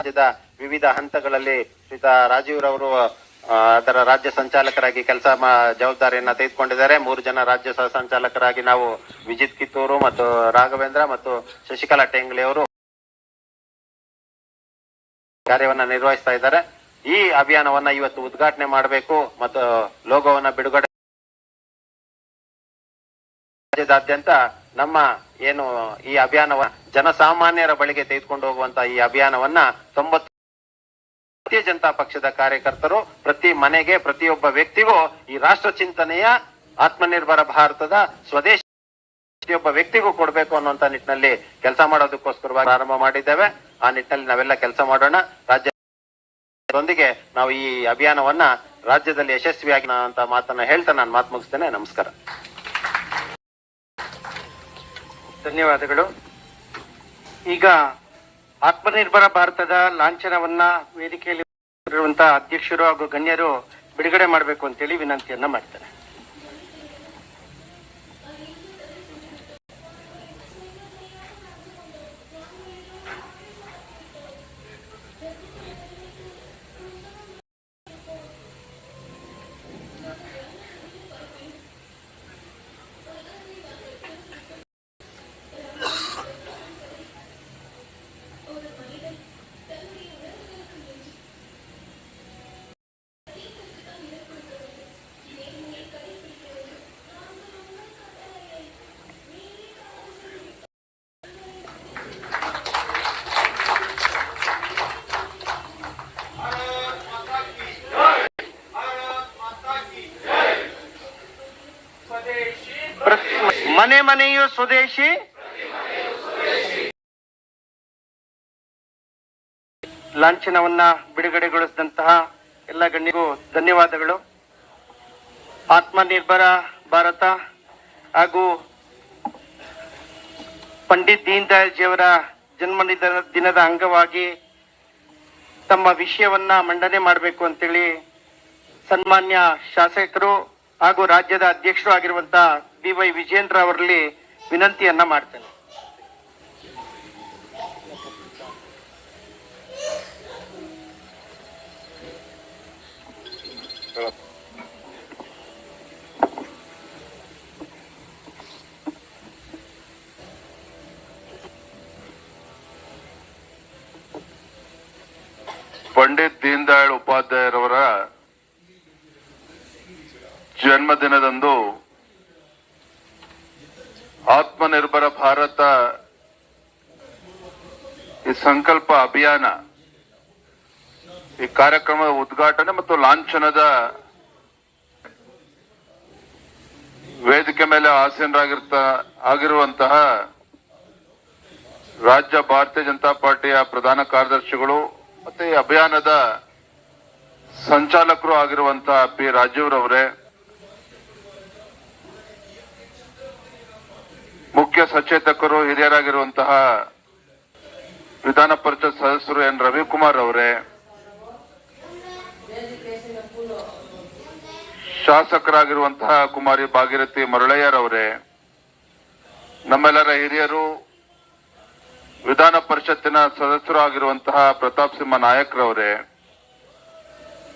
ರಾಜ್ಯದ ವಿವಿಧ ಹಂತಗಳಲ್ಲಿ ಶ್ರೀತಾ ರಾಜೀವ್ ರವರು ಅದರ ರಾಜ್ಯ ಸಂಚಾಲಕರಾಗಿ ಕೆಲಸ ಜವಾಬ್ದಾರಿಯನ್ನ ತೆಗೆದುಕೊಂಡಿದ್ದಾರೆ. ಮೂರು ಜನ ರಾಜ್ಯ ಸಹ ಸಂಚಾಲಕರಾಗಿ ನಾವು ವಿಜಿತ್ ಕಿತ್ತೂರು ಮತ್ತು ರಾಘವೇಂದ್ರ ಮತ್ತು ಶಶಿಕಲಾ ಟೆಂಗ್ಲಿ ಅವರು ಕಾರ್ಯವನ್ನ ನಿರ್ವಹಿಸ್ತಾ ಇದ್ದಾರೆ. ಈ ಅಭಿಯಾನವನ್ನ ಇವತ್ತು ಉದ್ಘಾಟನೆ ಮಾಡಬೇಕು ಮತ್ತು ಲೋಗೋವನ್ನ ಬಿಡುಗಡೆ ರಾಜ್ಯದಾದ್ಯಂತ ನಮ್ಮ ಏನು ಈ ಅಭಿಯಾನವ ಜನಸಾಮಾನ್ಯರ ಬಳಿಗೆ ತೆಗೆದುಕೊಂಡು ಹೋಗುವಂತ ಈ ಅಭಿಯಾನವನ್ನ ತೊಂಬತ್ತು ಭಾರತೀಯ ಜನತಾ ಪಕ್ಷದ ಕಾರ್ಯಕರ್ತರು ಪ್ರತಿ ಮನೆಗೆ, ಪ್ರತಿಯೊಬ್ಬ ವ್ಯಕ್ತಿಗೂ ಈ ರಾಷ್ಟ್ರ ಚಿಂತನೆಯ, ಆತ್ಮನಿರ್ಭರ ಭಾರತದ ಸ್ವದೇಶ ಪ್ರತಿಯೊಬ್ಬ ವ್ಯಕ್ತಿಗೂ ಕೊಡಬೇಕು ಅನ್ನುವಂತ ನಿಟ್ಟಿನಲ್ಲಿ ಕೆಲಸ ಮಾಡೋದಕ್ಕೋಸ್ಕರ ಪ್ರಾರಂಭ ಮಾಡಿದ್ದೇವೆ. ಆ ನಿಟ್ಟಿನಲ್ಲಿ ನಾವೆಲ್ಲ ಕೆಲಸ ಮಾಡೋಣ. ರಾಜ್ಯದೊಂದಿಗೆ ನಾವು ಈ ಅಭಿಯಾನವನ್ನ ರಾಜ್ಯದಲ್ಲಿ ಯಶಸ್ವಿಯಾಗಿ ಅಂತ ಮಾತನ್ನ ಹೇಳ್ತಾ ನಾನು ಮಾತು ಮುಗಿಸ್ತೇನೆ. ನಮಸ್ಕಾರ. ಧನ್ಯವಾದಗಳು. ಈಗ ಆತ್ಮನಿರ್ಭರ ಭಾರತದ ಲಾಂಛನವನ್ನ ವೇದಿಕೆಯಲ್ಲಿ ಅಧ್ಯಕ್ಷರು ಹಾಗೂ ಗಣ್ಯರು ಬಿಡುಗಡೆ ಮಾಡಬೇಕು ಅಂತೇಳಿ ವಿನಂತಿಯನ್ನ ಮಾಡ್ತಾರೆ ಪ್ರತಿ- ಮನೆ ಮನೆಯು ಸ್ವದೇಶಿ. ಲಾಂಛನವನ್ನ ಬಿಡುಗಡೆಗೊಳಿಸಿದಂತಹ ಎಲ್ಲ ಗಣ್ಯರಿಗೂ ಧನ್ಯವಾದಗಳು. ಆತ್ಮನಿರ್ಭರ ಭಾರತ ಹಾಗೂ ಪಂಡಿತ್ ದೀನ್ ದಯಾಳ್ ಜಿಯವರ ಜನ್ಮ ದಿನದ ಅಂಗವಾಗಿ ತಮ್ಮ ವಿಷಯವನ್ನ ಮಂಡನೆ ಮಾಡಬೇಕು ಅಂತೇಳಿ ಸನ್ಮಾನ್ಯ ಶಾಸಕರು ಹಾಗೂ ರಾಜ್ಯದ ಅಧ್ಯಕ್ಷರು ಆಗಿರುವಂತಹ ಬಿ ವೈ ವಿಜೇಂದ್ರ ಅವರಲ್ಲಿ ವಿನಂತಿಯನ್ನ ಮಾಡ್ತೇನೆ. ಪಂಡಿತ್ ದೀನ್ ದಯಾಳ್ ಉಪಾಧ್ಯಾಯರವರ ಜನ್ಮದಿನದಂದು ಆತ್ಮನಿರ್ಭರ ಭಾರತ ಈ ಸಂಕಲ್ಪ ಅಭಿಯಾನ, ಈ ಕಾರ್ಯಕ್ರಮದ ಉದ್ಘಾಟನೆ ಮತ್ತು ಲಾಂಛನದ ವೇದಿಕೆ ಮೇಲೆ ಆಸೀನರಾಗಿರ್ತ, ಆಗಿರುವಂತಹ ರಾಜ್ಯ ಭಾರತೀಯ ಜನತಾ ಪಾರ್ಟಿಯ ಪ್ರಧಾನ ಕಾರ್ಯದರ್ಶಿಗಳು ಮತ್ತೆ ಈ ಅಭಿಯಾನದ ಸಂಚಾಲಕರು ಆಗಿರುವಂತಹ ಪಿ ರಾಜೀವ್ರವರೇ ಮುಖ್ಯ ಸಚೇತಕರು, ಹಿರಿಯರಾಗಿರುವಂತಹ ವಿಧಾನ ಪರಿಷತ್ ಸದಸ್ಯರು ಎನ್. ರವಿಕುಮಾರ್ ಅವರೇ, ಶಾಸಕರಾಗಿರುವಂತಹ ಕುಮಾರಿ ಭಾಗೀರಥಿ ಮರಳಯ್ಯರವರೇ ನಮ್ಮೆಲ್ಲರ ಹಿರಿಯರು, ವಿಧಾನ ಪರಿಷತ್ತಿನ ಸದಸ್ಯರು ಆಗಿರುವಂತಹ ಪ್ರತಾಪ್ ಸಿಂಹ ನಾಯಕ್ರವರೇ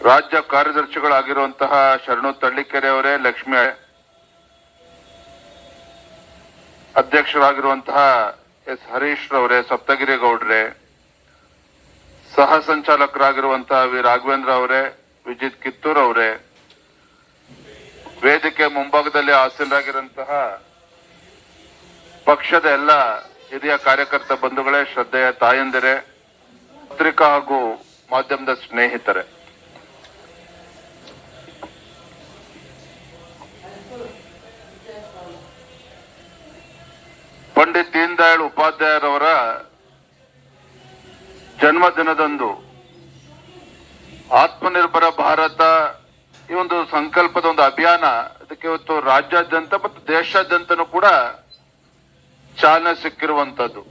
ರಾಜ್ಯ ಕಾರ್ಯದರ್ಶಿಗಳಾಗಿರುವಂತಹ ಶರಣು ತಳ್ಳಿಕೆರೆ ಅವರೇ, ಲಕ್ಷ್ಮಿ ಅಧ್ಯಕ್ಷರಾಗಿರುವಂತಹ ಎಸ್ ಹರೀಶ್ ರವರೇ ಸಪ್ತಗಿರಿ ಗೌಡ್ರೆ ಸಹ ಸಂಚಾಲಕರಾಗಿರುವಂತಹ ವಿ ರಾಘವೇಂದ್ರ ಅವರೇ ವಿಜಿತ್ ಕಿತ್ತೂರ್ ಅವರೇ ವೇದಿಕೆ ಮುಂಭಾಗದಲ್ಲಿ ಆಸೀನರಾಗಿರುವಂತಹ ಪಕ್ಷದ ಎಲ್ಲ ಹಿರಿಯ ಕಾರ್ಯಕರ್ತ ಬಂಧುಗಳೇ, ಶ್ರದ್ಧೆಯ ತಾಯಂದಿರೇ, ಪತ್ರಿಕಾ ಹಾಗೂ ಮಾಧ್ಯಮದ ಸ್ನೇಹಿತರೆ. ಪಂಡಿತ್ ದೀನ್ ದಯಾಳ್ ಉಪಾಧ್ಯಾಯರವರ ಜನ್ಮದಿನದಂದು ಆತ್ಮನಿರ್ಭರ ಭಾರತ ಈ ಒಂದು ಸಂಕಲ್ಪದ ಒಂದು ಅಭಿಯಾನ ಅದಕ್ಕೆ ಇವತ್ತು ರಾಜ್ಯಾದ್ಯಂತ ಮತ್ತು ದೇಶಾದ್ಯಂತನೂ ಕೂಡ ಚಾಲನೆ ಸಿಕ್ಕಿರುವಂತದ್ದು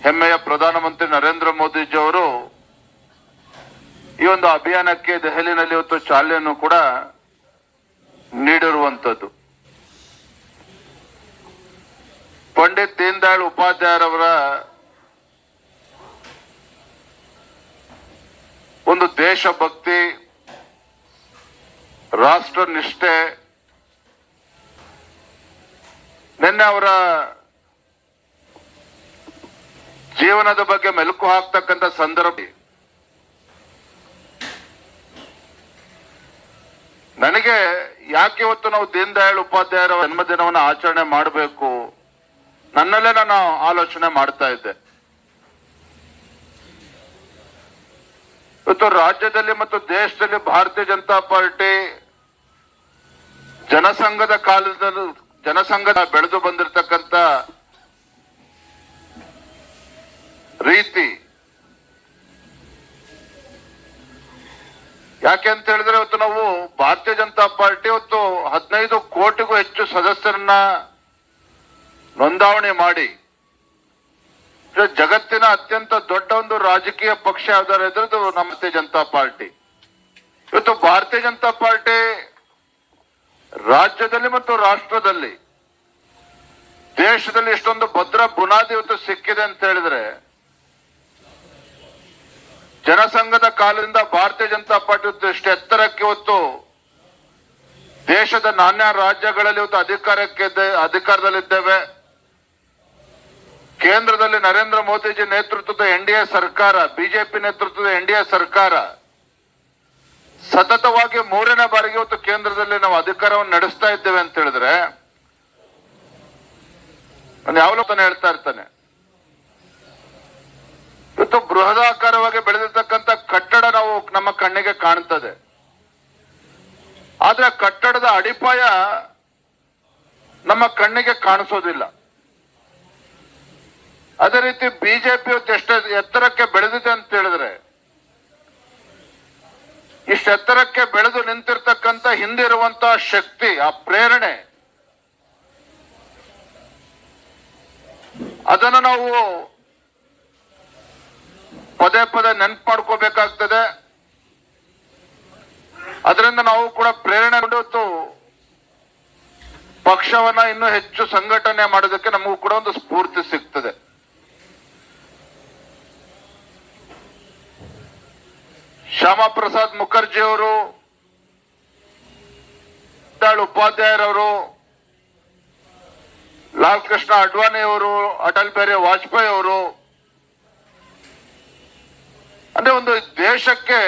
ಹೆಮ್ಮೆಯ ಪ್ರಧಾನಮಂತ್ರಿ ನರೇಂದ್ರ ಮೋದಿಜಿ ಅವರು ಈ ಒಂದು ಅಭಿಯಾನಕ್ಕೆ ದೆಹಲಿನಲ್ಲಿ ಇವತ್ತು ಚಾಲನೆಯನ್ನು ಕೂಡ ನೀಡಿರುವಂತದ್ದು ಪಂಡಿತ್ ದೀನ್ ದಯಾಳ್ ಉಪಾಧ್ಯಾಯರವರ ಒಂದು ದೇಶಭಕ್ತಿ ರಾಷ್ಟ್ರ ನಿಷ್ಠೆ ನಿನ್ನೆ ಅವರ ಜೀವನದ ಬಗ್ಗೆ ಮೆಲುಕು ಹಾಕ್ತಕ್ಕಂಥ ಸಂದರ್ಭ. ನನಗೆ ಯಾಕೆ ಇವತ್ತು ನಾವು ದೀನ್ ದಯಾಳ್ ಉಪಾಧ್ಯಾಯರ ಜನ್ಮದಿನವನ್ನು ಆಚರಣೆ ಮಾಡಬೇಕು? ನನ್ನಲ್ಲೇ ನಾನು ಆಲೋಚನೆ ಮಾಡ್ತಾ ಇದ್ದೆ. ಇವತ್ತು ರಾಜ್ಯದಲ್ಲಿ ಮತ್ತು ದೇಶದಲ್ಲಿ ಭಾರತೀಯ ಜನತಾ ಪಾರ್ಟಿ ಜನಸಂಘದ ಕಾಲದಲ್ಲಿ ಜನಸಂಘದ ಬೆಳೆದು ಬಂದಿರತಕ್ಕಂತ ರೀತಿ. ಯಾಕೆ ಅಂತ ಹೇಳಿದ್ರೆ ಇವತ್ತು ನಾವು ಭಾರತೀಯ ಜನತಾ ಪಾರ್ಟಿ ಇವತ್ತು ಹದಿನೈದು ಕೋಟಿಗೂ ಹೆಚ್ಚು ಸದಸ್ಯರನ್ನ ನೋಂದಾವಣೆ ಮಾಡಿ. ಜಗತ್ತಿನ ಅತ್ಯಂತ ದೊಡ್ಡ ಒಂದು ರಾಜಕೀಯ ಪಕ್ಷ ಯಾವ್ದಾರ ಇದ್ರದ್ದು ನಮ್ಮತೆ ನಮ್ಮ ಜನತಾ ಪಾರ್ಟಿ. ಇವತ್ತು ಭಾರತೀಯ ಜನತಾ ಪಾರ್ಟಿ ರಾಜ್ಯದಲ್ಲಿ ಮತ್ತು ರಾಷ್ಟ್ರದಲ್ಲಿ ದೇಶದಲ್ಲಿ ಇಷ್ಟೊಂದು ಭದ್ರ ಬುನಾದಿ ಇವತ್ತು ಸಿಕ್ಕಿದೆ ಅಂತ ಹೇಳಿದ್ರೆ, ಜನಸಂಘದ ಕಾಲದಿಂದ ಭಾರತೀಯ ಜನತಾ ಪಾರ್ಟಿ ಎಷ್ಟು ಎತ್ತರಕ್ಕೆ ಇವತ್ತು ದೇಶದ ನಾನಾ ರಾಜ್ಯಗಳಲ್ಲಿ ಇವತ್ತು ಅಧಿಕಾರಕ್ಕೆ ಅಧಿಕಾರದಲ್ಲಿದ್ದೇವೆ. ಕೇಂದ್ರದಲ್ಲಿ ನರೇಂದ್ರ ಮೋದಿಜಿ ನೇತೃತ್ವದ ಎನ್ ಡಿ ಎ ಸರ್ಕಾರ, ಬಿಜೆಪಿ ನೇತೃತ್ವದ ಎನ್ ಡಿ ಎ ಸರ್ಕಾರ. ಸತತವಾಗಿ ಮೂರನೇ ಬಾರಿಗೆ ಇವತ್ತು ಕೇಂದ್ರದಲ್ಲಿ ನಾವು ಅಧಿಕಾರವನ್ನು ನಡೆಸ್ತಾ ಇದ್ದೇವೆ ಅಂತ ಹೇಳಿದ್ರೆ ನಾನು ಹೇಳ್ತಾ ಇರ್ತಾನೆ. ಇವತ್ತು ಬೃಹದಾಕಾರವಾಗಿ ಬೆಳೆದಿರ್ತಕ್ಕಂಥ ಕಟ್ಟಡ ನಾವು ನಮ್ಮ ಕಣ್ಣಿಗೆ ಕಾಣ್ತದೆ. ಆದ್ರೆ ಕಟ್ಟಡದ ಅಡಿಪಾಯ ನಮ್ಮ ಕಣ್ಣಿಗೆ ಕಾಣಿಸೋದಿಲ್ಲ. ಅದೇ ರೀತಿ ಬಿಜೆಪಿ ಇವತ್ತು ಎಷ್ಟು ಎತ್ತರಕ್ಕೆ ಬೆಳೆದಿದೆ ಅಂತ ಹೇಳಿದ್ರೆ, ಇಷ್ಟು ಎತ್ತರಕ್ಕೆ ಬೆಳೆದು ನಿಂತಿರ್ತಕ್ಕಂಥ ಹಿಂದಿರುವಂತಹ ಶಕ್ತಿ, ಆ ಪ್ರೇರಣೆ, ಅದನ್ನು ನಾವು ಪದೇ ಪದೇ ನೆನ್ಪು ಮಾಡ್ಕೋಬೇಕಾಗ್ತದೆ. ಅದರಿಂದ ನಾವು ಕೂಡ ಪ್ರೇರಣೆ ಕೊಡುತ್ತು ಪಕ್ಷವನ್ನ ಇನ್ನೂ ಹೆಚ್ಚು ಸಂಘಟನೆ ಮಾಡೋದಕ್ಕೆ ನಮಗೂ ಕೂಡ ಒಂದು ಸ್ಫೂರ್ತಿ ಸಿಗ್ತದೆ. ಶ್ಯಾಮಾ ಪ್ರಸಾದ್ ಮುಖರ್ಜಿ ಅವರು ಉಪಾಧ್ಯಾಯರವರು ಲಾಲ್ ಕೃಷ್ಣ ಅಡ್ವಾಣಿ ಅವರು, ಅಟಲ್ ಬಿಹಾರಿ ವಾಜಪೇಯಿ ಅವರು. ಅಂದ್ರೆ ಒಂದು ದೇಶಕ್ಕೆ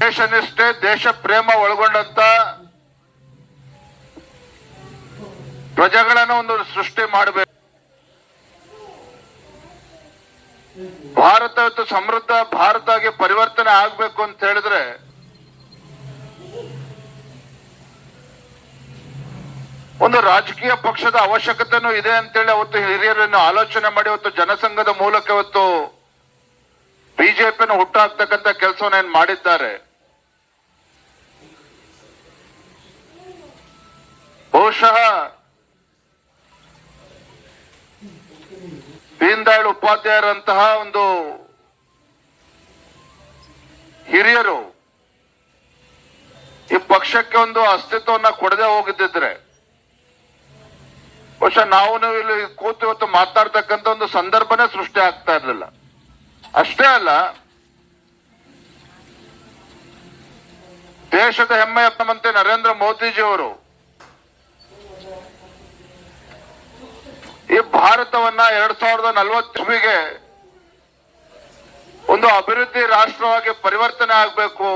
ದೇಶ ನಿಷ್ಠೆ ದೇಶ ಪ್ರೇಮ ಒಳಗೊಂಡಂತ ಪ್ರಜೆಗಳನ್ನು ಒಂದು ಸೃಷ್ಟಿ ಮಾಡಬೇಕು. ಭಾರತ ಸಮೃದ್ಧ ಭಾರತ ಆಗಿ ಪರಿವರ್ತನೆ ಆಗ್ಬೇಕು ಅಂತ ಹೇಳಿದ್ರೆ, ಒಂದು ರಾಜಕೀಯ ಪಕ್ಷದ ಅವಶ್ಯಕತೆನೂ ಇದೆ ಅಂತೇಳಿ ಅವತ್ತು ಹಿರಿಯರನ್ನು ಆಲೋಚನೆ ಮಾಡಿ ಅವತ್ತು ಜನಸಂಘದ ಮೂಲಕ ಇವತ್ತು ಬಿಜೆಪಿನ ಹುಟ್ಟಾಕ್ತಕ್ಕಂಥ ಕೆಲಸವನ್ನು ಏನ್ ಮಾಡಿದ್ದಾರೆ. ಬಹುಶಃ ದೀನ್ ದಯಾಳ್ ಉಪಾಧ್ಯಾಯರಂತಹ ಒಂದು ಹಿರಿಯರು. ಈ ಪಕ್ಷಕ್ಕೆ ಒಂದು ಅಸ್ತಿತ್ವವನ್ನ ಕೊಡದೆ ಹೋಗಿದ್ದಿದ್ರೆ, ಬಹುಶಃ ನಾವು ಇಲ್ಲಿ ಕೂತು ಇವತ್ತು ಮಾತಾಡ್ತಕ್ಕಂಥ ಒಂದು ಸಂದರ್ಭನೇ ಸೃಷ್ಟಿ ಆಗ್ತಾ ಇರಲಿಲ್ಲ. ಅಷ್ಟೇ ಅಲ್ಲ, ದೇಶದ ಹೆಮ್ಮೆಯ ಪ್ರಧಾನಮಂತ್ರಿ ನರೇಂದ್ರ ಮೋದಿಜಿ ಈ ಭಾರತವನ್ನ ಎರಡ್ ಸಾವಿರದ ನಲವತ್ತಿಗೆ ಒಂದು ಅಭಿವೃದ್ಧಿ ರಾಷ್ಟ್ರವಾಗಿ ಪರಿವರ್ತನೆ ಆಗಬೇಕು.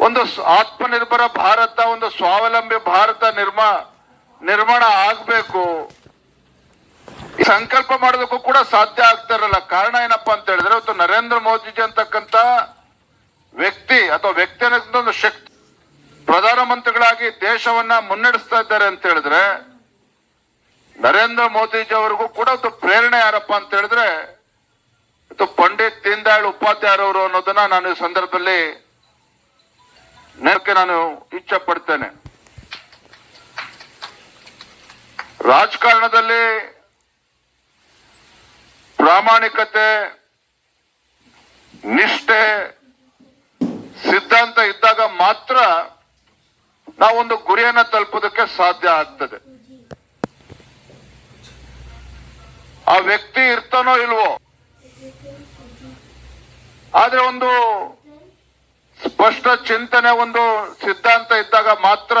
ಒಂದು ಆತ್ಮನಿರ್ಭರ ಭಾರತ, ಒಂದು ಸ್ವಾವಲಂಬಿ ಭಾರತ ನಿರ್ಮಾ, ನಿರ್ಮಾಣ ಆಗ್ಬೇಕು. ಸಂಕಲ್ಪ ಮಾಡೋದಕ್ಕೂ ಕೂಡ ಸಾಧ್ಯ ಆಗ್ತಾ ಇರಲ್ಲ. ಕಾರಣ ಏನಪ್ಪಾ ಅಂತ ಹೇಳಿದ್ರೆ, ಇವತ್ತು ನರೇಂದ್ರ ಮೋದಿಜಿ ಅಂತಕ್ಕಂತ ವ್ಯಕ್ತಿ ಅಥವಾ ವ್ಯಕ್ತಿ ಅನ್ನೋದಕ್ಕಿಂತ ಒಂದು ಪ್ರಧಾನಮಂತ್ರಿಗಳಾಗಿ ದೇಶವನ್ನ ಮುನ್ನಡೆಸ್ತಾ ಇದ್ದಾರೆ ಅಂತ ಹೇಳಿದ್ರೆ, ನರೇಂದ್ರ ಮೋದಿಜಿ ಅವರಿಗೂ ಕೂಡ ಒಂದು ಪ್ರೇರಣೆ ಯಾರಪ್ಪ ಅಂತ ಹೇಳಿದ್ರೆ, ಇದು ಪಂಡಿತ್ ದೀನ್ ದಯಾಳ್ ಉಪಾಧ್ಯಾಯರವರು ಅನ್ನೋದನ್ನ ನಾನು ಈ ಸಂದರ್ಭದಲ್ಲಿ ನೆನಕ್ಕೆ ನಾನು ಇಚ್ಛೆ ಪಡ್ತೇನೆ. ರಾಜಕಾರಣದಲ್ಲಿ ಪ್ರಾಮಾಣಿಕತೆ, ನಿಷ್ಠೆ, ಸಿದ್ಧಾಂತ ಇದ್ದಾಗ ಮಾತ್ರ ನಾವೊಂದು ಗುರಿಯನ್ನ ತಲುಪೋದಕ್ಕೆ ಸಾಧ್ಯ ಆಗ್ತದೆ. ಆ ವ್ಯಕ್ತಿ ಇರ್ತಾನೋ ಇಲ್ವೋ? ಆದ್ರೆ ಒಂದು ಸ್ಪಷ್ಟ ಚಿಂತನೆ, ಒಂದು ಸಿದ್ಧಾಂತ ಇದ್ದಾಗ ಮಾತ್ರ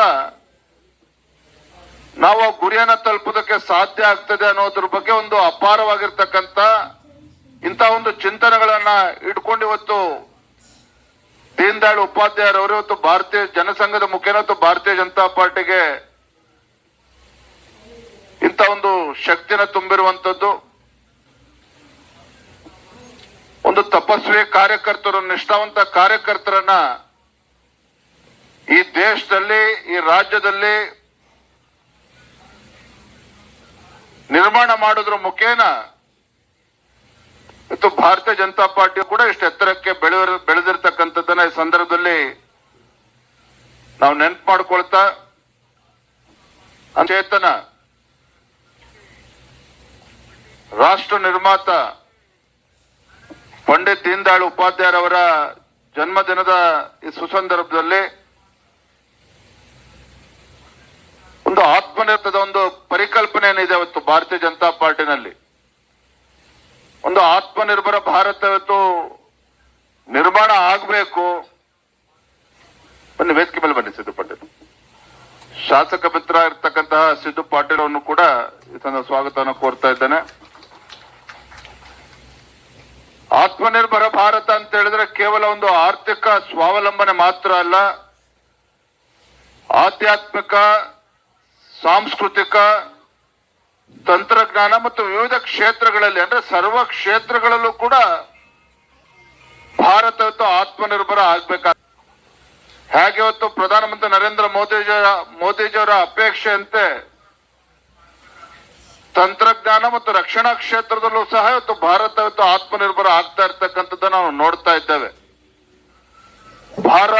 ನಾವು ಗುರಿಯನ್ನ ತಲುಪೋದಕ್ಕೆ ಸಾಧ್ಯ ಆಗ್ತದೆ ಅನ್ನೋದ್ರ ಬಗ್ಗೆ ಒಂದು ಅಪಾರವಾಗಿರ್ತಕ್ಕಂಥ ಇಂಥ ಒಂದು ಚಿಂತನೆಗಳನ್ನ ಇಟ್ಕೊಂಡು ಇವತ್ತು ದೀನ್ ದಯಾಳ್ ಉಪಾಧ್ಯಾಯರವರು ಇವತ್ತು ಭಾರತೀಯ ಜನಸಂಘದ ಮುಖೇನ ಭಾರತೀಯ ಜನತಾ ಪಾರ್ಟಿಗೆ ಇಂಥ ಒಂದು ಶಕ್ತಿನ ತುಂಬಿರುವಂತದ್ದು ಒಂದು ತಪಸ್ವಿ ಕಾರ್ಯಕರ್ತರು, ನಿಷ್ಠಾವಂತ ಕಾರ್ಯಕರ್ತರನ್ನ ಈ ದೇಶದಲ್ಲಿ, ಈ ರಾಜ್ಯದಲ್ಲಿ ನಿರ್ಮಾಣ ಮಾಡೋದ್ರ ಮುಖೇನ ಇವತ್ತು ಭಾರತೀಯ ಜನತಾ ಪಾರ್ಟಿ ಕೂಡ ಇಷ್ಟು ಎತ್ತರಕ್ಕೆ ಬೆಳೆದ ಬೆಳೆದಿರ್ತಕ್ಕಂಥದ್ದನ್ನ ಈ ಸಂದರ್ಭದಲ್ಲಿ ನಾವು ನೆನಪು ಮಾಡ್ಕೊಳ್ತಾ, ಅಚೇತನ ರಾಷ್ಟ್ರ ನಿರ್ಮಾತ ಪಂಡಿತ್ ದೀನ್ ಉಪಾಧ್ಯಾಯರವರ ಜನ್ಮದಿನದ ಈ ಸುಸಂದರ್ಭದಲ್ಲಿ ಒಂದು ಆತ್ಮನಿರ್ತದ ಒಂದು ಪರಿಕಲ್ಪನೆ ಏನಿದೆ ಅವತ್ತು ಭಾರತೀಯ ಜನತಾ ಪಾರ್ಟಿನಲ್ಲಿ. ಒಂದು ಆತ್ಮನಿರ್ಭರ ಭಾರತವತ್ತು ನಿರ್ಮಾಣ ಆಗಬೇಕು. ಒಂದು ವೇದಿಕೆ ಮೇಲೆ ಬನ್ನಿ, ಸಿದ್ದು ಪಾಟೀಲ್ ಶಾಸಕ ಮಿತ್ರ ಇರ್ತಕ್ಕಂತಹ ಸಿದ್ದು ಪಾಟೀಲ್ ಅವನು ಕೂಡ ತನ್ನ ಸ್ವಾಗತವನ್ನು ಕೋರ್ತಾ ಇದ್ದಾನೆ. ಆತ್ಮನಿರ್ಭರ ಭಾರತ ಅಂತ ಹೇಳಿದ್ರೆ ಕೇವಲ ಒಂದು ಆರ್ಥಿಕ ಸ್ವಾವಲಂಬನೆ ಮಾತ್ರ ಅಲ್ಲ, ಆಧ್ಯಾತ್ಮಿಕ, ಸಾಂಸ್ಕೃತಿಕ ತಂತ್ರಜ್ಞಾನ ಮತ್ತು ವಿವಿಧ ಕ್ಷೇತ್ರಗಳಲ್ಲಿ, ಅಂದ್ರೆ ಸರ್ವ ಕ್ಷೇತ್ರಗಳಲ್ಲೂ ಕೂಡ ಭಾರತ ಆತ್ಮನಿರ್ಭರ ಆಗ್ಬೇಕಾಗ ಹೇಗೆ ಇವತ್ತು ಪ್ರಧಾನಮಂತ್ರಿ ನರೇಂದ್ರ ಮೋದಿಜಿಯವರ ಮೋದಿಜಿಯವರ ಅಪೇಕ್ಷೆಯಂತೆ ತಂತ್ರಜ್ಞಾನ ಮತ್ತು ರಕ್ಷಣಾ ಕ್ಷೇತ್ರದಲ್ಲೂ ಸಹ ಇವತ್ತು ಭಾರತ ಇವತ್ತು ಆತ್ಮನಿರ್ಭರ ಆಗ್ತಾ ಇರ್ತಕ್ಕಂಥದ್ದು ನಾವು ನೋಡ್ತಾ ಇದ್ದೇವೆ. ಭಾರ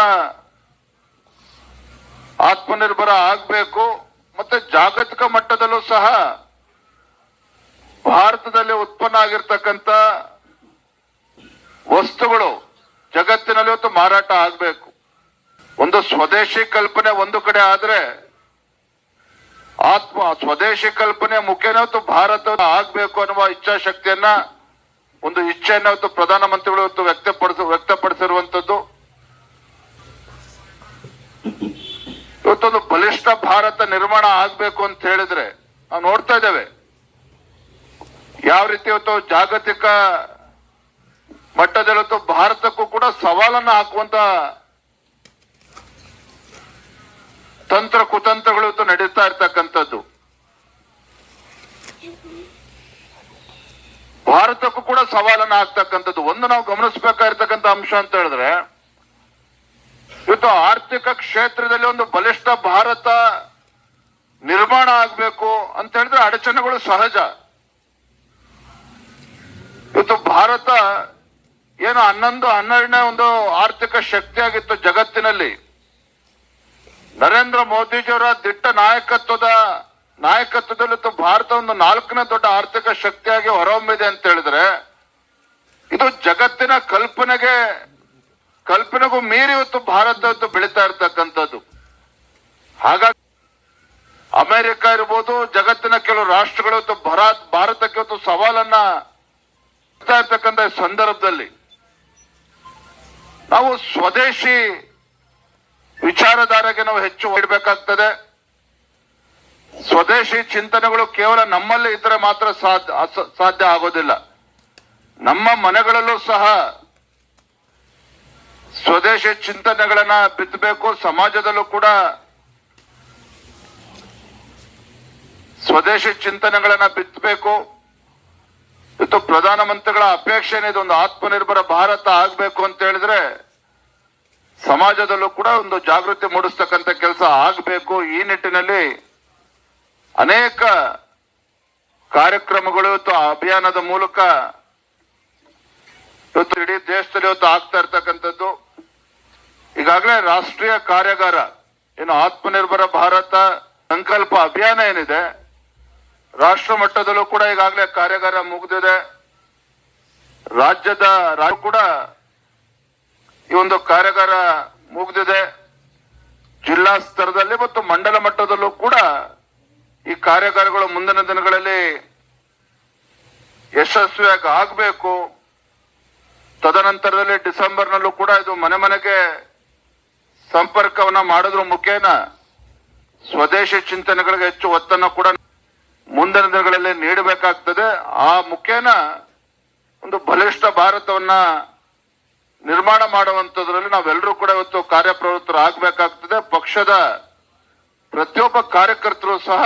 ಆತ್ಮನಿರ್ಭರ ಆಗ್ಬೇಕು, ಮತ್ತೆ ಜಾಗತಿಕ ಮಟ್ಟದಲ್ಲೂ ಸಹ ಭಾರತದಲ್ಲಿ ಉತ್ಪನ್ನ ಆಗಿರ್ತಕ್ಕಂಥ ವಸ್ತುಗಳು ಜಗತ್ತಿನಲ್ಲಿ ಇವತ್ತು ಮಾರಾಟ ಆಗಬೇಕು. ಒಂದು ಸ್ವದೇಶಿ ಕಲ್ಪನೆ ಒಂದು ಕಡೆ ಆದ್ರೆ ಆತ್ಮ, ಸ್ವದೇಶಿ ಕಲ್ಪನೆ ಮುಖ್ಯನವತ್ತು ಭಾರತ ಆಗ್ಬೇಕು ಅನ್ನುವ ಇಚ್ಛಾಶಕ್ತಿಯನ್ನ ಒಂದು ಇಚ್ಛೆಯನ್ನು ಇವತ್ತು ಪ್ರಧಾನಮಂತ್ರಿಗಳು ಇವತ್ತು ವ್ಯಕ್ತಪಡಿಸ ವ್ಯಕ್ತಪಡಿಸಿರುವಂತದ್ದು ಇವತ್ತೊಂದು ಬಲಿಷ್ಠ ಭಾರತ ನಿರ್ಮಾಣ ಆಗ್ಬೇಕು ಅಂತ ಹೇಳಿದ್ರೆ ನಾವು ನೋಡ್ತಾ ಇದ್ದೇವೆ. ಯಾವ ರೀತಿ ಇವತ್ತು ಜಾಗತಿಕ ಮಟ್ಟದಲ್ಲಿ ಭಾರತಕ್ಕೂ ಕೂಡ ಸವಾಲನ್ನ ಹಾಕುವಂತ ತಂತ್ರ ಕುತಂತ್ರಗಳು ಇವತ್ತು ನಡೀತಾ ಇರ್ತಕ್ಕಂಥದ್ದು. ಭಾರತಕ್ಕೂ ಕೂಡ ಸವಾಲನ್ನ ಹಾಕ್ತಕ್ಕಂಥದ್ದು. ಒಂದು ನಾವು ಗಮನಿಸಬೇಕಾಗಿರ್ತಕ್ಕಂಥ ಅಂಶ ಅಂತ ಹೇಳಿದ್ರೆ, ಇವತ್ತು ಆರ್ಥಿಕ ಕ್ಷೇತ್ರದಲ್ಲಿ ಒಂದು ಬಲಿಷ್ಠ ಭಾರತ ನಿರ್ಮಾಣ ಆಗ್ಬೇಕು ಅಂತ ಹೇಳಿದ್ರೆ ಅಡಚಣೆಗಳು ಸಹಜ. ಇವತ್ತು ಭಾರತ ಏನು ಹನ್ನೊಂದು, ಹನ್ನೆರಡನೇ ಒಂದು ಆರ್ಥಿಕ ಶಕ್ತಿಯಾಗಿತ್ತು ಜಗತ್ತಿನಲ್ಲಿ. ನರೇಂದ್ರ ಮೋದಿಜಿಯವರ ದಿಟ್ಟ ನಾಯಕತ್ವದ ನಾಯಕತ್ವದಲ್ಲಿ ಭಾರತ ಒಂದು ನಾಲ್ಕನೇ ದೊಡ್ಡ ಆರ್ಥಿಕ ಶಕ್ತಿಯಾಗಿ ಹೊರಹೊಮ್ಮಿದೆ ಅಂತ ಹೇಳಿದ್ರೆ, ಇದು ಜಗತ್ತಿನ ಕಲ್ಪನೆಗೆ, ಕಲ್ಪನೆಗೂ ಮೀರಿ ಇವತ್ತು ಭಾರತ ಇವತ್ತು ಬೆಳೀತಾ ಇರ್ತಕ್ಕಂಥದ್ದು. ಹಾಗಾಗಿ ಅಮೆರಿಕ ಇರ್ಬೋದು, ಜಗತ್ತಿನ ಕೆಲವು ರಾಷ್ಟ್ರಗಳು ಇವತ್ತು ಭಾರತಕ್ಕೆ ಇವತ್ತು ಸವಾಲನ್ನ ಇರ್ತಕ್ಕಂಥ ಸಂದರ್ಭದಲ್ಲಿ ನಾವು ಸ್ವದೇಶಿ ವಿಚಾರಧಾರೆಗೆ ನಾವು ಹೆಚ್ಚು ಇಡಬೇಕಾಗ್ತದೆ ಸ್ವದೇಶಿ ಚಿಂತನೆಗಳು ಕೇವಲ ನಮ್ಮಲ್ಲಿ ಇದ್ರೆ ಮಾತ್ರ ಸಾಧ್ಯ ಸಾಧ್ಯ ಆಗೋದಿಲ್ಲ. ನಮ್ಮ ಮನೆಗಳಲ್ಲೂ ಸಹ ಸ್ವದೇಶಿ ಚಿಂತನೆಗಳನ್ನ ಬಿತ್ತಬೇಕು, ಸಮಾಜದಲ್ಲೂ ಕೂಡ ಸ್ವದೇಶಿ ಚಿಂತನೆಗಳನ್ನ ಬಿತ್ತಬೇಕು. ಇವತ್ತು ಪ್ರಧಾನಮಂತ್ರಿಗಳ ಅಪೇಕ್ಷೆ ಏನಿದೆ ಒಂದು ಆತ್ಮನಿರ್ಭರ ಭಾರತ ಆಗ್ಬೇಕು ಅಂತ ಹೇಳಿದ್ರೆ ಸಮಾಜದಲ್ಲೂ ಕೂಡ ಒಂದು ಜಾಗೃತಿ ಮೂಡಿಸ್ತಕ್ಕಂಥ ಕೆಲಸ ಆಗಬೇಕು. ಈ ನಿಟ್ಟಿನಲ್ಲಿ ಅನೇಕ ಕಾರ್ಯಕ್ರಮಗಳು ಇವತ್ತು ಅಭಿಯಾನದ ಮೂಲಕ ಇವತ್ತು ಇಡೀ ದೇಶದಲ್ಲಿ ಇವತ್ತು ಆಗ್ತಾ ಇರ್ತಕ್ಕಂಥದ್ದು. ಈಗಾಗಲೇ ರಾಷ್ಟ್ರೀಯ ಕಾರ್ಯಾಗಾರ, ಏನು ಆತ್ಮನಿರ್ಭರ ಭಾರತ ಸಂಕಲ್ಪ ಅಭಿಯಾನ ಏನಿದೆ ರಾಷ್ಟ್ರ ಮಟ್ಟದಲ್ಲೂ ಕೂಡ ಈಗಾಗಲೇ ಕಾರ್ಯಾಗಾರ ಮುಗಿದಿದೆ. ರಾಜ್ಯದ ರಾಜ್ಯ ಕೂಡ ಈ ಒಂದು ಕಾರ್ಯಾಗಾರ ಮುಗಿದಿದೆ. ಜಿಲ್ಲಾ ಸ್ತರದಲ್ಲಿ ಮತ್ತು ಮಂಡಲ ಮಟ್ಟದಲ್ಲೂ ಕೂಡ ಈ ಕಾರ್ಯಾಗಾರಗಳು ಮುಂದಿನ ದಿನಗಳಲ್ಲಿ ಯಶಸ್ವಿಯಾಗಿ ಆಗಬೇಕು. ತದನಂತರದಲ್ಲಿ ಡಿಸೆಂಬರ್ನಲ್ಲೂ ಕೂಡ ಇದು ಮನೆ ಮನೆಗೆ ಸಂಪರ್ಕವನ್ನ ಮಾಡೋದ್ರ ಮುಖೇನ. ಸ್ವದೇಶಿ ಚಿಂತನೆಗಳಿಗೆ ಹೆಚ್ಚು ಒತ್ತನ್ನು ಕೂಡ ಮುಂದಿನ ದಿನಗಳಲ್ಲಿ ನೀಡಬೇಕಾಗ್ತದೆ. ಆ ಮುಖೇನ ಒಂದು ಬಲಿಷ್ಠ ಭಾರತವನ್ನ ನಿರ್ಮಾಣ ಮಾಡುವಂತದ್ರಲ್ಲಿ ನಾವೆಲ್ಲರೂ ಕೂಡ ಇವತ್ತು ಕಾರ್ಯಪ್ರವೃತ್ತರು ಆಗ್ಬೇಕಾಗ್ತದೆ. ಪಕ್ಷದ ಪ್ರತಿಯೊಬ್ಬ ಕಾರ್ಯಕರ್ತರು ಸಹ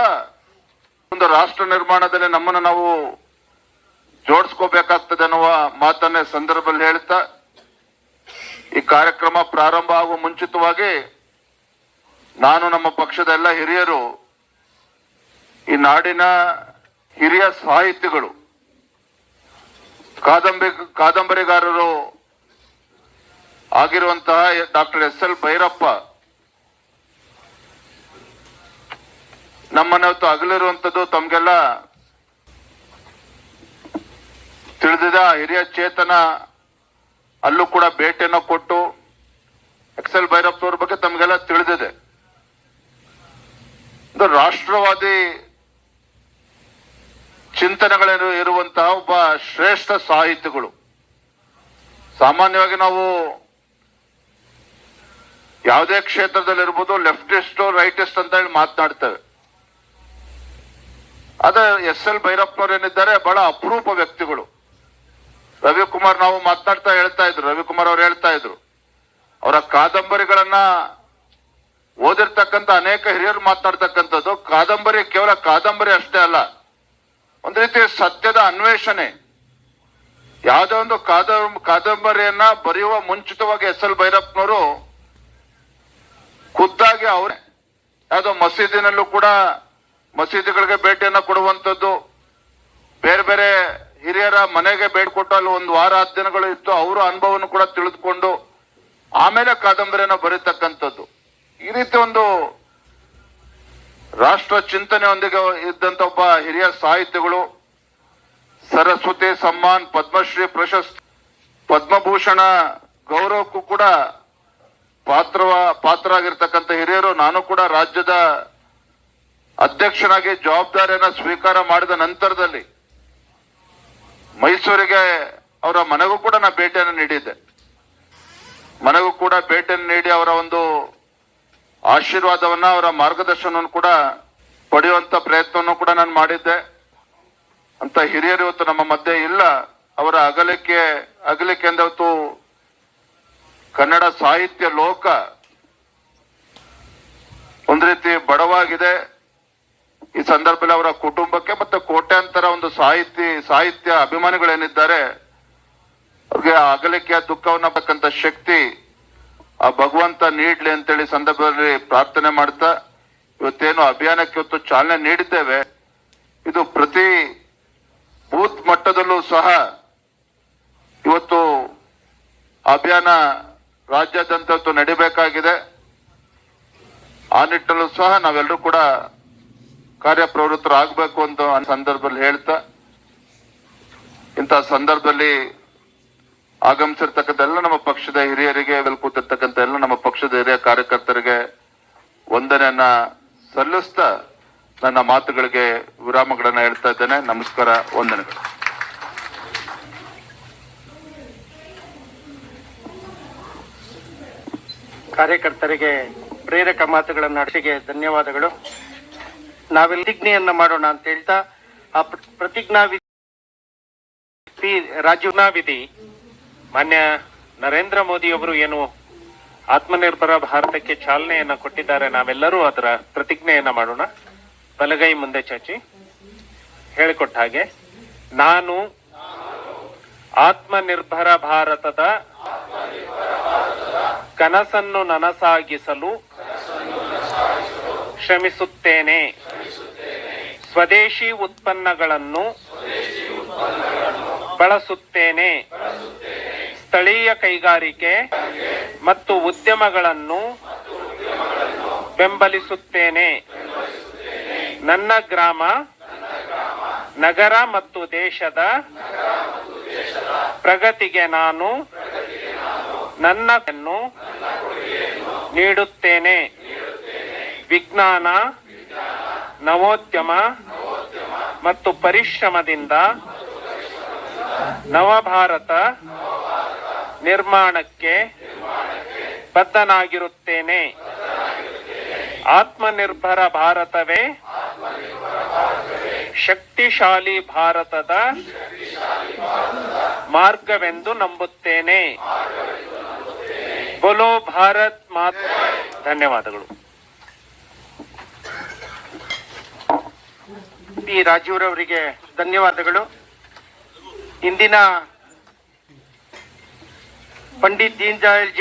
ಒಂದು ರಾಷ್ಟ್ರ ನಿರ್ಮಾಣದಲ್ಲಿ ನಮ್ಮನ್ನು ನಾವು ಜೋಡಿಸ್ಕೋಬೇಕಾಗ್ತದೆ ಅನ್ನುವ ಮಾತನ್ನೇ ಸಂದರ್ಭದಲ್ಲಿ ಹೇಳ್ತಾ, ಈ ಕಾರ್ಯಕ್ರಮ ಪ್ರಾರಂಭ ಆಗುವ ಮುಂಚಿತವಾಗಿ ನಾನು ನಮ್ಮ ಪಕ್ಷದ ಎಲ್ಲ ಹಿರಿಯರು ಈ ನಾಡಿನ ಹಿರಿಯ ಸಾಹಿತಿಗಳು, ಕಾದಂಬರಿ, ಕಾದಂಬರಿಗಾರರು ಆಗಿರುವಂತಹ ಡಾಕ್ಟರ್ ಎಸ್ ಎಲ್ ಭೈರಪ್ಪ, ನಮ್ಮನ್ನ ಅಗಲಿರುವಂಥದ್ದು ತಮಗೆಲ್ಲ ತಿಳಿದಿದೆ. ಹಿರಿಯ ಚೇತನ ಅಲ್ಲೂ ಕೂಡ ಭೇಟಿಯನ್ನು ಕೊಟ್ಟು ಎಕ್ಸ್ ಎಲ್ ಭೈರಪ್ಪನವ್ರ ಬಗ್ಗೆ ತಮಗೆಲ್ಲ ತಿಳಿದಿದೆ. ರಾಷ್ಟ್ರವಾದಿ ಚಿಂತನೆಗಳು ಇರುವಂತಹ ಒಬ್ಬ ಶ್ರೇಷ್ಠ ಸಾಹಿತಿಗಳು ಸಾಮಾನ್ಯವಾಗಿ ನಾವು ಯಾವುದೇ ಕ್ಷೇತ್ರದಲ್ಲಿರ್ಬೋದು ಲೆಫ್ಟಿಸ್ಟ್ ರೈಟಿಸ್ಟ್ ಅಂತ ಹೇಳಿ ಮಾತನಾಡ್ತೇವೆ. ಅದೇ ಎಸ್ ಎಲ್ ಭೈರಪ್ಪನವ್ರು ಏನಿದ್ದಾರೆ, ಬಹಳ ಅಪರೂಪ ವ್ಯಕ್ತಿಗಳು. ರವಿಕುಮಾರ್ ನಾವು ಮಾತನಾಡ್ತಾ ಹೇಳ್ತಾ ಇದ್ರು, ರವಿಕುಮಾರ್ ಅವ್ರು ಹೇಳ್ತಾ ಇದ್ರು. ಅವರ ಕಾದಂಬರಿಗಳನ್ನ ಓದಿರ್ತಕ್ಕಂಥ ಅನೇಕ ಹಿರಿಯರು ಮಾತನಾಡ್ತಕ್ಕಂಥದ್ದು, ಕಾದಂಬರಿ ಕೇವಲ ಕಾದಂಬರಿ ಅಷ್ಟೇ ಅಲ್ಲ ಒಂದು ರೀತಿ ಸತ್ಯದ ಅನ್ವೇಷಣೆ. ಯಾವುದೋ ಒಂದು ಕಾದ ಕಾದಂಬರಿಯನ್ನ ಬರೆಯುವ ಮುಂಚಿತವಾಗಿ ಎಸ್ ಎಲ್ ಭೈರಪ್ಪನವರು ಖುದ್ದಾಗಿ ಅವರೇ. ಯಾವುದೋ ಮಸೀದಿನಲ್ಲೂ ಕೂಡ ಮಸೀದಿಗಳಿಗೆ ಭೇಟಿಯನ್ನ ಕೊಡುವಂಥದ್ದು. ಬೇರೆ ಬೇರೆ ಹಿರಿಯರ ಮನೆಗೆ ಭೇಟಿ ಕೊಟ್ಟು ಅಲ್ಲಿ ಒಂದು ವಾರ ದಿನಗಳು ಇತ್ತು. ಅವರ ಅನುಭವವನ್ನು ಕೂಡ ತಿಳಿದುಕೊಂಡು ಆಮೇಲೆ ಕಾದಂಬರಿಯನ್ನ ಬರೀತಕ್ಕಂಥದ್ದು. ಈ ರೀತಿ ಒಂದು ರಾಷ್ಟ್ರ ಚಿಂತನೆಯೊಂದಿಗೆ ಇದ್ದಂತ ಒಬ್ಬ ಹಿರಿಯ ಸಾಹಿತಿಗಳು ಸರಸ್ವತಿ ಸಮ್ಮಾನ್, ಪದ್ಮಶ್ರೀ ಪ್ರಶಸ್ತಿ, ಪದ್ಮಭೂಷಣ ಗೌರವಕ್ಕೂ ಕೂಡ ಪಾತ್ರವ ಆಗಿರ್ತಕ್ಕಂಥ ಹಿರಿಯರು, ನಾನು ಕೂಡ ರಾಜ್ಯದ ಅಧ್ಯಕ್ಷನಾಗಿ ಜವಾಬ್ದಾರಿಯನ್ನ ಸ್ವೀಕಾರ ಮಾಡಿದ ನಂತರದಲ್ಲಿ ಮೈಸೂರಿಗೆ ಅವರ ಮನೆಗೂ ಕೂಡ ನಾ ಭೇಟಿಯನ್ನು ನೀಡಿದ್ದೆ. ಮನೆಗೂ ಕೂಡ ಭೇಟಿಯನ್ನು ನೀಡಿ ಅವರ ಒಂದು ಆಶೀರ್ವಾದವನ್ನ ಅವರ ಮಾರ್ಗದರ್ಶನವನ್ನು ಕೂಡ ಪಡೆಯುವಂತ ಪ್ರಯತ್ನವನ್ನು ಕೂಡ ನಾನು ಮಾಡಿದ್ದೆ. ಅಂತ ಹಿರಿಯರು ಇವತ್ತು ನಮ್ಮ ಮಧ್ಯೆ ಇಲ್ಲ. ಅವರ ಅಗಲಿಕೆ ಅಗಲಿಕೆ ಅಂದವತ್ತು ಕನ್ನಡ ಸಾಹಿತ್ಯ ಲೋಕ ಒಂದು ರೀತಿ ಬಡವಾಗಿದೆ. ಈ ಸಂದರ್ಭದಲ್ಲಿ ಅವರ ಕುಟುಂಬಕ್ಕೆ ಮತ್ತೆ ಕೋಟ್ಯಾಂತರ ಒಂದು ಸಾಹಿತಿ, ಸಾಹಿತ್ಯ ಅಭಿಮಾನಿಗಳೇನಿದ್ದಾರೆ, ಅವ್ರಿಗೆ ಅಗಲಿಕೆಯ ದುಃಖವನ್ನ ಬಕ್ಕಂತ ಶಕ್ತಿ ಆ ಭಗವಂತ ನೀಡ್ಲಿ ಅಂತೇಳಿ ಸಂದರ್ಭದಲ್ಲಿ ಪ್ರಾರ್ಥನೆ ಮಾಡ್ತಾ, ಇವತ್ತೇನು ಅಭಿಯಾನಕ್ಕೆ ಇವತ್ತು ಚಾಲನೆ ನೀಡಿದ್ದೇವೆ. ಇದು ಪ್ರತಿ ಬೂತ್ ಮಟ್ಟದಲ್ಲೂ ಸಹ ಇವತ್ತು ಅಭಿಯಾನ ರಾಜ್ಯಾದ್ಯಂತ ಇವತ್ತು ನಡಿಬೇಕಾಗಿದೆ. ಆ ನಿಟ್ಟಲ್ಲೂ ಸಹ ನಾವೆಲ್ಲರೂ ಕೂಡ ಕಾರ್ಯಪ್ರವೃತ್ತರಾಗಬೇಕು ಅಂತ ಸಂದರ್ಭದಲ್ಲಿ ಹೇಳ್ತಾ, ಇಂಥ ಸಂದರ್ಭದಲ್ಲಿ ಆಗಮಿಸಿರ್ತಕ್ಕಂಥ ಎಲ್ಲ ನಮ್ಮ ಪಕ್ಷದ ಹಿರಿಯರಿಗೆ ಕೂತಿರ್ತಕ್ಕಂಥ ಎಲ್ಲ ನಮ್ಮ ಪಕ್ಷದ ಹಿರಿಯ ಕಾರ್ಯಕರ್ತರಿಗೆ ವಂದನೆಯನ್ನ ಸಲ್ಲಿಸ್ತಾ ನನ್ನ ಮಾತುಗಳಿಗೆ ವಿರಾಮಗಳನ್ನ ಹೇಳ್ತಾ ಇದ್ದೇನೆ. ನಮಸ್ಕಾರ, ವಂದನೆಗಳು. ಕಾರ್ಯಕರ್ತರಿಗೆ ಪ್ರೇರಕ ಮಾತುಗಳನ್ನು ನಡೆಸಿಗೆ ಧನ್ಯವಾದಗಳು. ನಾವೆಲ್ಲ ಪ್ರತಿಜ್ಞೆಯನ್ನ ಮಾಡೋಣ ಅಂತ ಹೇಳ್ತಾ, ಆ ಪ್ರ- ಪ್ರತಿಜ್ಞಾ ವಿಧಿ ರಾಜೀವ್ನಾ ವಿಧಿ ಮಾನ್ಯ ನರೇಂದ್ರ ಮೋದಿ ಅವರು ಏನು ಆತ್ಮನಿರ್ಭರ ಭಾರತಕ್ಕೆ ಚಾಲನೆಯನ್ನ ಕೊಟ್ಟಿದ್ದಾರೆ. ನಾವೆಲ್ಲರೂ ಅದರ ಪ್ರತಿಜ್ಞೆಯನ್ನ ಮಾಡೋಣ. ಬಲಗೈ ಮುಂದೆ ಚಾಚಿ. ಹೇಳಿಕೊಟ್ಟ ಹಾಗೆ, ನಾನು ಆತ್ಮನಿರ್ಭರ ಭಾರತದ ಕನಸನ್ನು ನನಸಾಗಿಸಲು ಶ್ರಮಿಸುತ್ತೇನೆ. ಸ್ವದೇಶಿ ಉತ್ಪನ್ನಗಳನ್ನು ಬಳಸುತ್ತೇನೆ. ಸ್ಥಳೀಯ ಕೈಗಾರಿಕೆ ಮತ್ತು ಉದ್ಯಮಗಳನ್ನು ಬೆಂಬಲಿಸುತ್ತೇನೆ. ನನ್ನ ಗ್ರಾಮ ನಗರ ಮತ್ತು ದೇಶದ ಪ್ರಗತಿಗೆ ನಾನು ನನ್ನನ್ನು ನೀಡುತ್ತೇನೆ. ವಿಜ್ಞಾನ, ನವೋದ್ಯಮ ಮತ್ತು ಪರಿಶ್ರಮದಿಂದ ನವಭಾರತ ನಿರ್ಮಾಣಕ್ಕೆ ಬದ್ಧನಾಗಿರುತ್ತೇನೆ. ಆತ್ಮನಿರ್ಭರ ಭಾರತವೇ. ಶಕ್ತಿಶಾಲಿ ಭಾರತದ ಮಾರ್ಗವೆಂದು ನಂಬುತ್ತೇನೆ. ಬೋಲೋ ಭಾರತ್ ಮಾತ್. ಧನ್ಯವಾದಗಳು. ಪಿ ರಾಜೀವ್ರವರಿಗೆ ಧನ್ಯವಾದಗಳು. ಇಂದಿನ ಪಂಡಿತ್ ದೀನ್ ದಯಾಳ್ ಜಿ